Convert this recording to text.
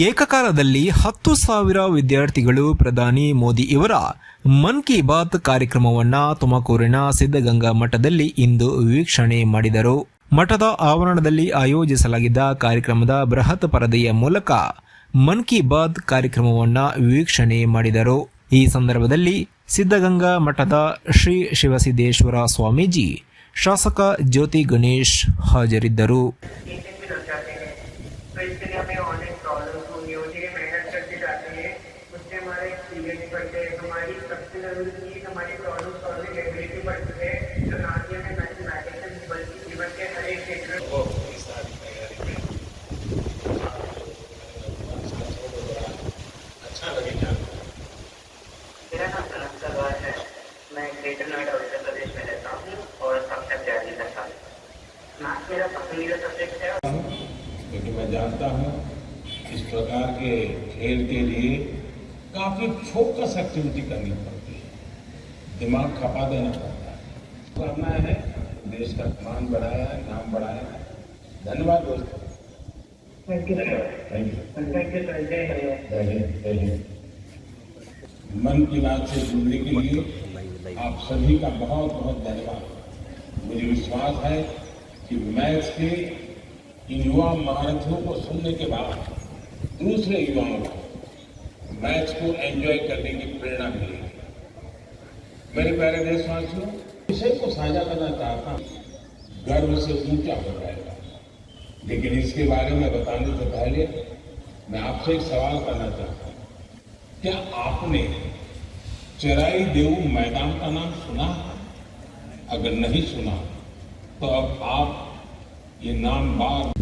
ಏಕಕಾಲದಲ್ಲಿ ಹತ್ತು ಸಾವಿರ ವಿದ್ಯಾರ್ಥಿಗಳು ಪ್ರಧಾನಿ ಮೋದಿ ಇವರ ಮನ್ ಕಿ ಬಾತ್ ಕಾರ್ಯಕ್ರಮವನ್ನ ತುಮಕೂರಿನ ಸಿದ್ಧಗಂಗಾ ಮಠದಲ್ಲಿ ಇಂದು ವೀಕ್ಷಣೆ ಮಾಡಿದರು. ಮಠದ ಆವರಣದಲ್ಲಿ ಆಯೋಜಿಸಲಾಗಿದ್ದ ಕಾರ್ಯಕ್ರಮದ ಬೃಹತ್ ಪರದೆಯ ಮೂಲಕ ಮನ್ ಕಿ ಬಾತ್ ಕಾರ್ಯಕ್ರಮವನ್ನ ವೀಕ್ಷಣೆ ಮಾಡಿದರು. ಈ ಸಂದರ್ಭದಲ್ಲಿ ಸಿದ್ಧಗಂಗಾ ಮಠದ ಶ್ರೀ ಶಿವಸಿದ್ದೇಶ್ವರ ಸ್ವಾಮೀಜಿ ಶಾಸಕ ಜ್ಯೋತಿ ಗಣೇಶ್ ಹಾಜರಿದ್ದರು. तो इसके लिए हमें ऑनलाइन प्रॉब्लम होनी होती है मेहनत करते जाते हैं। उससे हमारे एक्सपीरियंस बढ़ते हैं। हमारी सबसे ज़रूरी चीज़ हमारी प्रॉब्लम सॉल्विंग एबिलिटी बढ़ती है। जो ना कि हमें मैथमेटिक्स बल्कि जीवन के हर एक क्षेत्र में मेरा नाम है। मैं ग्रेटर नोएडा उत्तर प्रदेश में रहता हूँ और कक्षा तैयारी करता हूँ मैथ मेरा पसंदीदा सब्जेक्ट है क्योंकि मैं जानता हूँ इस प्रकार के खेल के लिए काफ़ी फोकस एक्टिविटी करनी पड़ती है। दिमाग खपा देना पड़ता है। करना है देश का मान बढ़ाया है नाम बढ़ाया। है धन्यवाद दोस्तों। Thank you thank you thank you जय हिंद जय हिंद मन की बात से जुड़ने के लिए आप सभी का बहुत बहुत धन्यवाद। मुझे विश्वास है कि मैच के युवा महारथियों को सुनने के बाद दूसरे युवाओं को मैच को एंजॉय करने की प्रेरणा मिलेगी मेरे प्यारे देशवासियों, विषय को साझा करना चाहता हूँ। गर्व से ऊँचा हो जाएगा। लेकिन इसके बारे में बताने से पहले मैं आपसे एक सवाल करना चाहता हूँ। क्या आपने चराई देव मैदान का नाम सुना अगर नहीं सुना तो अब आप in non-violence.